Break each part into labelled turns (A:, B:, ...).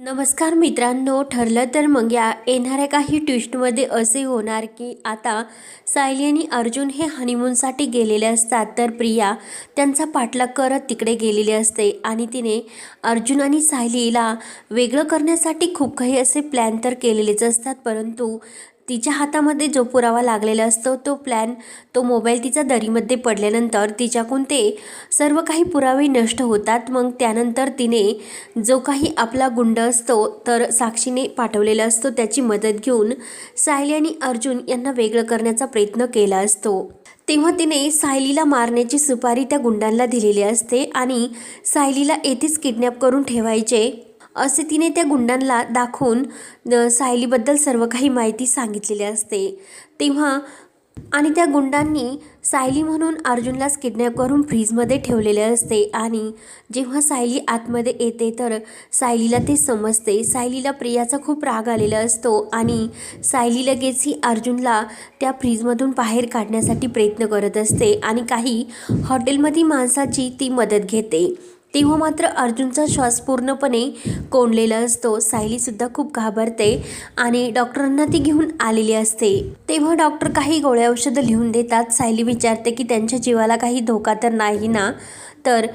A: नमस्कार मित्रांनो ठरलं तर मग या येणाऱ्या काही ट्विस्टमध्ये असे होणार की आता सायली आणि अर्जुन हे हनीमूनसाठी गेलेले असतात तर प्रिया त्यांचा पाठलाग करत तिकडे गेलेली असते आणि तिने अर्जुन आणि सायलीला वेगळं करण्यासाठी खूप काही असे प्लॅन तर केलेलेच असतात परंतु तिच्या हातामध्ये जो पुरावा लागलेला असतो तो प्लॅन तो मोबाईल तिचा दरीमध्ये पडल्यानंतर तिच्याकून ते सर्व काही पुरावे नष्ट होतात. मग त्यानंतर तिने जो काही आपला गुंड असतो तर साक्षीने पाठवलेला असतो. त्याची मदत घेऊन सायली आणि अर्जुन यांना वेगळं करण्याचा प्रयत्न केला असतो. तेव्हा तिने सायलीला मारण्याची सुपारी त्या गुंडांना दिलेली असते आणि सायलीला येथेच किडनॅप करून ठेवायचे. असे तिने त्या गुंडांना दाखवून सायलीबद्दल सर्व काही माहिती सांगितलेली असते. तेव्हा आणि त्या गुंडांनी सायली म्हणून अर्जुनलाच किडनॅप करून फ्रीजमध्ये ठेवलेले असते आणि जेव्हा सायली आतमध्ये येते तर सायलीला ते समजते. सायलीला प्रियाचा खूप राग आलेला असतो आणि सायली लगेच ही अर्जुनला त्या फ्रीजमधून बाहेर काढण्यासाठी प्रयत्न करत असते आणि काही हॉटेलमधील माणसाची ती मदत घेते. तेव्हा मात्र अर्जुनचा श्वास पूर्णपणे कोंडलेला असतो. सायलीसुद्धा खूप घाबरते आणि डॉक्टरांना ती घेऊन आलेली असते. तेव्हा डॉक्टर काही गोळ्या औषधं लिहून देतात. सायली विचारते की त्यांच्या जीवाला काही धोका तर नाही ना? तर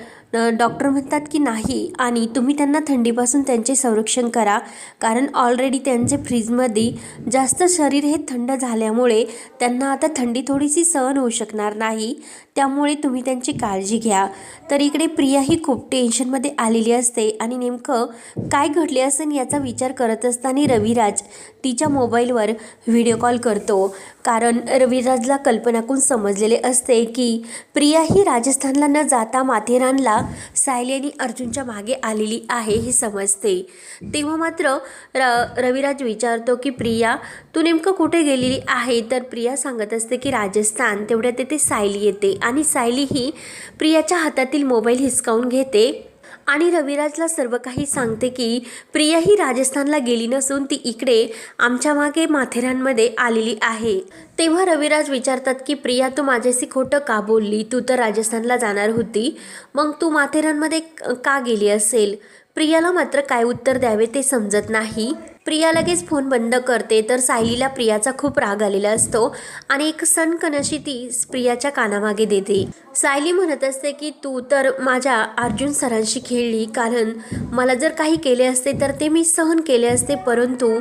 A: डॉक्टर म्हणतात की नाही आणि तुम्ही त्यांना थंडीपासून त्यांचे संरक्षण करा. कारण ऑलरेडी त्यांचे फ्रीजमध्ये जास्त शरीर हे थंड झाल्यामुळे त्यांना आता थंडी थोडीशी सहन होऊ शकणार नाही. त्यामुळे तुम्ही त्यांची काळजी घ्या. तर इकडे प्रिया ही खूप टेन्शनमध्ये आलेली असते आणि नेमकं काय घडले असेल याचा विचार करत असताना रविराज तिच्या मोबाईलवर व्हिडिओ कॉल करतो. कारण रविराजला कल्पनाकून समजलेले असते की प्रिया ही राजस्थानला न जाता माथेरानला सायली आणि अर्जुनच्या मागे आलेली आहे हे समजते. तेव्हा मात्र र रविराज विचारतो की प्रिया तू नेमकं कुठे गेलेली आहे? तर प्रिया सांगत असते की राजस्थान. तेवढ्यात तेथे सायली येते आणि सायली ही प्रियाच्या हातातील मोबाईल हिसकावून घेते. आणि रविराजला सर्व काही सांगते की प्रिया ही राजस्थानला गेली नसून ती इकडे आमच्या मागे माथेरानमध्ये आलेली आहे. तेव्हा रविराज विचारतात की प्रिया तू माझ्याशी खोटं का बोलली? तू तर राजस्थानला जाणार होती. मग तू माथेरानमध्ये का गेली असेल? प्रियाला मात्र काय उत्तर द्यावे ते समजत नाही. प्रिया लगेच फोन बंद करते तर सायलीला प्रियाचा खूप राग आलेला असतो आणि एक सणकणशी ती प्रियाच्या कानामागे देते. सायली म्हणत असते की तू तर माझ्या अर्जुन सरांशी खेळली कारण मला जर काही केले असते तर ते मी सहन केले असते. परंतु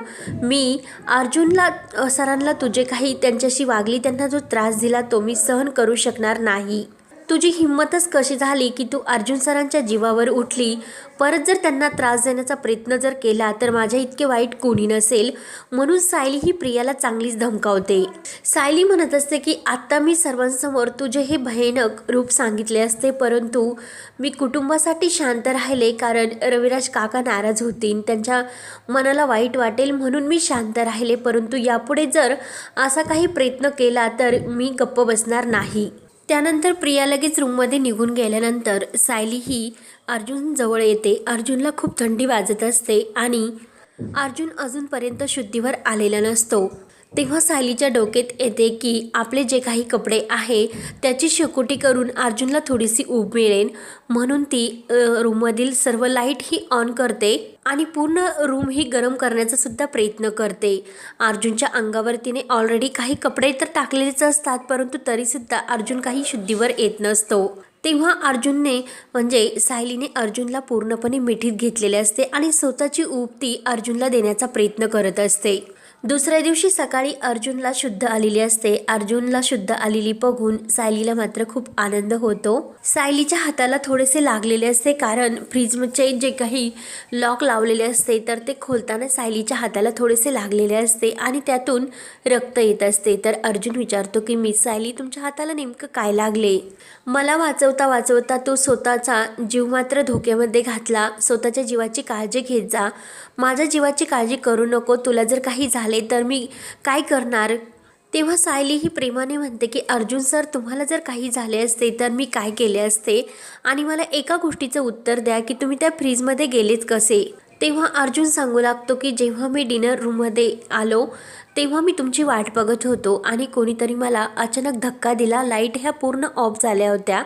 A: मी अर्जुनला सरांना तुझे काही त्यांच्याशी वागली त्यांना जो त्रास दिला तो मी सहन करू शकणार नाही. तुझी हिंमतच कशी झाली की तू अर्जुन सरांच्या जीवावर उठली? परत जर त्यांना त्रास देण्याचा प्रयत्न जर केला तर माझ्या इतके वाईट कोणी नसेल? म्हणून सायली ही प्रियाला चांगलीच धमकावते. सायली म्हणत असते की आत्ता मी सर्वांसमोर तुझे हे भयानक रूप सांगितले असते परंतु मी कुटुंबासाठी शांत राहिले कारण रविराज काका नाराज होतील त्यांच्या मनाला वाईट वाटेल म्हणून मी शांत राहिले परंतु यापुढे जर असा काही प्रयत्न केला तर मी गप्प बसणार नाही. त्यानंतर प्रिया लगेच रूममध्ये निघून गेल्यानंतर सायली ही अर्जुनजवळ येते. अर्जुनला खूप थंडी वाजत असते आणि अर्जुन अजूनपर्यंत शुद्धीवर आलेला नसतो. तेव्हा सायलीच्या डोक्यात येते की आपले जे काही कपडे आहे त्याची शेकोटी करून अर्जुनला थोडीशी ऊब मिळेल. म्हणून ती रूममधील सर्व लाइट ही ऑन करते. आणि पूर्ण रूम ही गरम करण्याचा सुद्धा प्रयत्न करते. अर्जुनच्या अंगावर तिने ऑलरेडी काही कपडे तर टाकलेलेच असतात परंतु तरीसुद्धा अर्जुन काही शुद्धीवर येत नसतो. तेव्हा अर्जुनने म्हणजे सायलीने अर्जुनला पूर्णपणे मिठीत घेतलेले असते आणि स्वतःची ऊब ती अर्जुनला देण्याचा प्रयत्न करत असते. दुसऱ्या दिवशी सकाळी अर्जुनला शुद्ध आलेली असते. अर्जुनला शुद्ध आलेली बघून सायलीला मात्र खूप आनंद होतो. सायलीच्या हाताला थोडेसे लागलेले असते कारण फ्रीजचे जे काही लॉक लावलेले असते तर ते खोलताना सायलीच्या हाताला थोडेसे लागलेले असते आणि त्यातून रक्त येत असते. तर अर्जुन विचारतो की मी सायली तुमच्या हाताला नेमकं काय लागले? मला वाचवता वाचवता तो स्वतःचा जीव मात्र धोक्यामध्ये घातला. स्वतःच्या जीवाची काळजी घेत जा. माझ्या जीवाची काळजी करू नको. तुला जर काही झालं तर मी काय करणार? तेव्हा सायली ही प्रेमाने म्हणते की अर्जुन सर तुम्हाला जर काही झाले असते तर मी काय केले असते? आणि मला एका गोष्टीचं उत्तर द्या की तुम्ही त्या फ्रीजमध्ये गेलेच कसे? तेव्हा अर्जुन सांगू लागतो की जेव्हा मी डिनर रूममध्ये आलो तेव्हा मी तुमची वाट बघत होतो आणि कोणीतरी मला अचानक धक्का दिला. लाइट ह्या पूर्ण ऑफ झाल्या होत्या.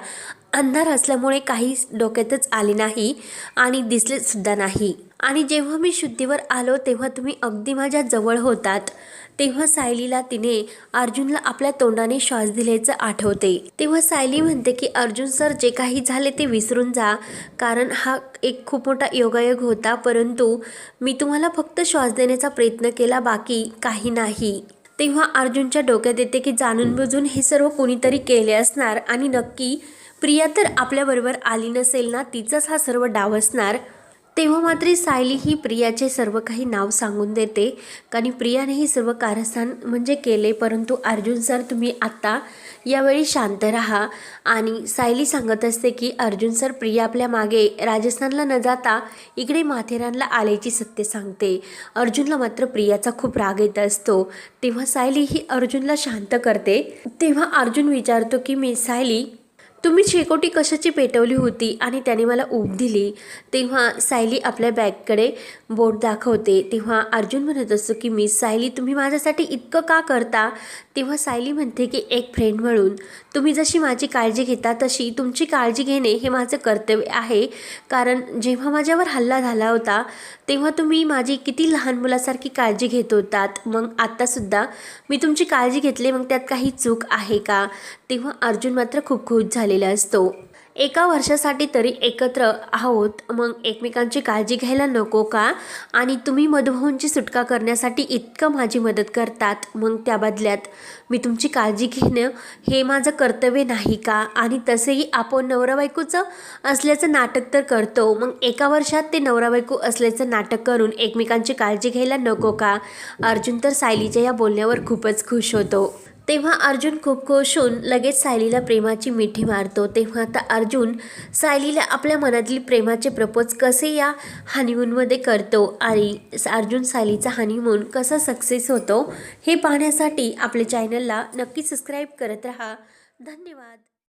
A: अंधार असल्यामुळे काही डोक्यातच आले नाही आणि दिसले सुद्धा नाही. आणि जेव्हा मी शुद्धीवर आलो तेव्हा तुम्ही अगदी माझ्या जवळ होतात. तेव्हा सायलीला तिने अर्जुनला आपल्या तोंडाने श्वास दिल्याचं आठवते. तेव्हा सायली म्हणते की अर्जुन सर जे काही झाले ते विसरून जा. कारण हा एक खूप मोठा योगायोग होता परंतु मी तुम्हाला फक्त श्वास देण्याचा प्रयत्न केला बाकी काही नाही. तेव्हा अर्जुनच्या डोक्यात येते की जाणून बुजून हे सर्व कोणीतरी केले असणार आणि नक्की प्रिया तर आपल्याबरोबर आली नसेल ना तिचाच हा सर्व डाव असणार. तेव्हा मात्र सायली ही प्रियाचे सर्व काही नाव सांगून देते. कारण प्रियाने ही सर्व कारस्थान म्हणजे केले परंतु अर्जुन सर तुम्ही आत्ता यावेळी शांत राहा. आणि सायली सांगत असते की अर्जुन सर प्रिया आपल्या मागे राजस्थानला न जाता इकडे माथेरानला आल्याची सत्य सांगते. अर्जुनला मात्र प्रियाचा खूप राग येत असतो. तेव्हा सायली ही अर्जुनला शांत करते. तेव्हा अर्जुन विचारतो की मी सायली तुम्ही शेकोटी कशाची पेटवली होती आणि त्याने मला ऊब दिली? तेव्हा सायली आपल्या बॅगकडे बोट दाखवते. तेव्हा अर्जुन म्हणत असतो की मी सायली तुम्ही माझ्यासाठी इतकं का करता? तेव्हा सायली म्हणते की एक फ्रेंड म्हणून. तुम्ही जशी माझी काळजी घेता तशी तुमची काळजी घेणे हे माझं कर्तव्य आहे. कारण जेव्हा माझ्यावर हल्ला झाला होता तेव्हा तुम्ही माझी किती लहान मुलासारखी काळजी घेत होतात. मग आत्तासुद्धा मी तुमची काळजी घेतली मग त्यात काही चूक आहे का? तेव्हा अर्जुन मात्र खूप खुश झालेला असतो. एका वर्षासाठी तरी एकत्र आहोत. मग एकमेकांची काळजी घ्यायला नको का? आणि तुम्ही मधुभाऊंची सुटका करण्यासाठी इतकं माझी मदत करतात. मग त्या बदल्यात मी तुमची काळजी घेणं हे माझं कर्तव्य नाही का? आणि तसेही आपण नवरा बायकोचं असल्याचं नाटक तर करतो. मग एका वर्षात ते नवरा बायको असल्याचं नाटक करून एकमेकांची काळजी घ्यायला नको का? अर्जुन तर सायलीच्या या बोलण्यावर खूपच खुश होतो. तेव्हा अर्जुन खूप खुश होऊन लगेच सायलीला प्रेमाची मिठी मारतो. तेव्हा आता अर्जुन सायलीला आपल्या मनातील प्रेमाचे प्रपोज कसे या हनीमूनमध्ये करतो आणि अर्जुन सायलीचा हनीमून कसा सक्सेस होतो हे पाहण्यासाठी आपल्या चॅनलला नक्की सबस्क्राईब करत राहा. धन्यवाद.